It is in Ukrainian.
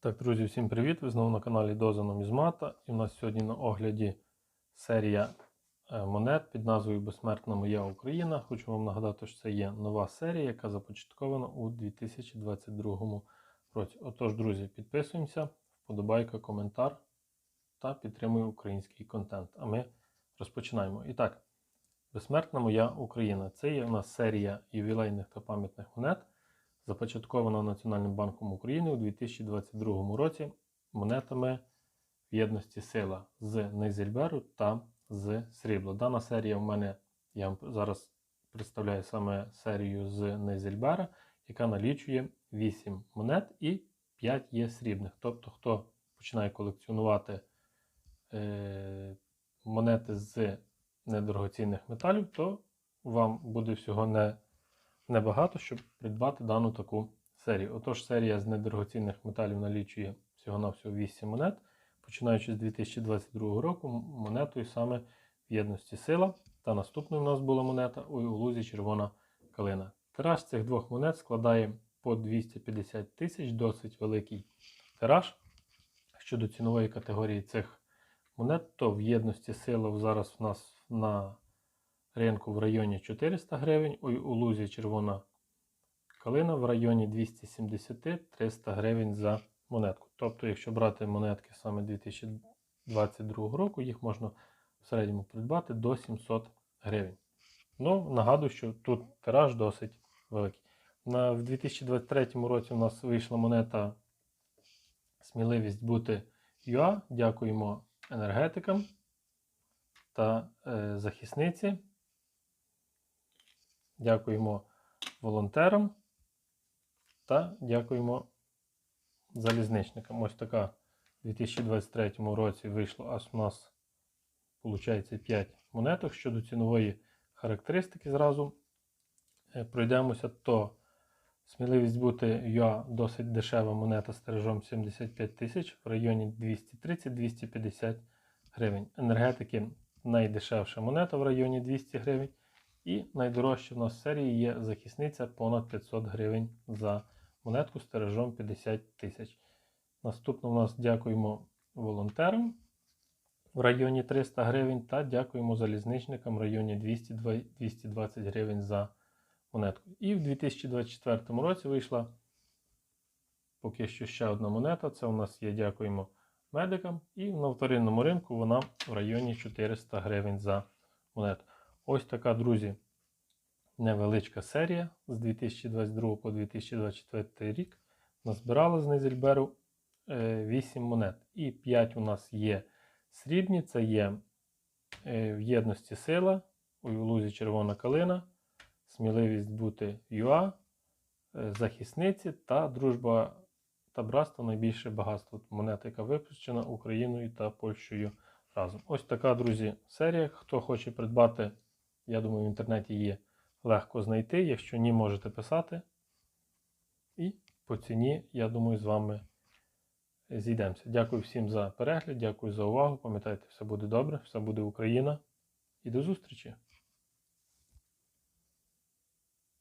Так, друзі, всім привіт! Ви знову на каналі Доза Нумізмата. І в нас сьогодні на огляді серія е, монет під назвою Безсмертна моя Україна. Хочу вам нагадати, що це є нова серія, яка започаткована у 2022 році. Отож, друзі, підписуємося, вподобайка, коментар та підтримуй український контент. А ми розпочинаємо. І так, Безсмертна моя Україна. Це є у нас серія ювілейних та пам'ятних монет започаткована Національним банком України у 2022 році монетами в єдності сила з Нейзельберу та з срібла. Дана серія в мене, я вам зараз представляю саме серію з Нейзельбера, яка налічує 8 монет і 5 є срібних. Тобто, хто починає колекціонувати е, монети з недорогоцінних металів, то вам буде всього не небагато, щоб придбати дану таку серію. Отож, серія з недорогоцінних металів налічує всього-навсього 8 монет, починаючи з 2022 року, монетою саме в єдності сила. Та наступною у нас була монета у лузі червона калина. Тираж цих двох монет складає по 250 тисяч, досить великий тираж. Щодо цінової категорії цих монет, то в єдності сила зараз у нас на ринку в районі 400 гривень, у, лузі червона калина в районі 270-300 гривень за монетку. Тобто, якщо брати монетки саме 2022 року, їх можна в середньому придбати до 700 гривень. Ну, нагадую, що тут тираж досить великий. На, в 2023 році у нас вийшла монета Сміливість бути ЮА. Дякуємо енергетикам та е, захисниці. Дякуємо волонтерам та дякуємо залізничникам. Ось така в 2023 році вийшло аж у нас, виходить, 5 монеток. Щодо цінової характеристики зразу е, пройдемося, то сміливість бути ЮА досить дешева монета з тиражом 75 тисяч в районі 230-250 гривень. Енергетики найдешевша монета в районі 200 гривень. І найдорожча в нас в серії є захисниця понад 500 гривень за монетку з тиражом 50 тисяч. Наступно у нас дякуємо волонтерам в районі 300 гривень та дякуємо залізничникам в районі 200 220 гривень за монетку. І в 2024 році вийшла поки що ще одна монета. Це у нас є дякуємо медикам. І на вторинному ринку вона в районі 400 гривень за монету. Ось така, друзі, невеличка серія з 2022 по 2024 рік. Назбирала з Незельберу 8 монет. І 5 у нас є срібні, це є е, в єдності сила, у лузі червона калина, сміливість бути ЮА, е, захисниці та дружба та братство найбільше багатство. Монета, яка випущена Україною та Польщею разом. Ось така, друзі, серія. Хто хоче придбати. Я думаю, в інтернеті є легко знайти. Якщо ні, можете писати. І по ціні, я думаю, з вами зійдемося. Дякую всім за перегляд, дякую за увагу. Пам'ятайте, все буде добре, все буде Україна. І до зустрічі!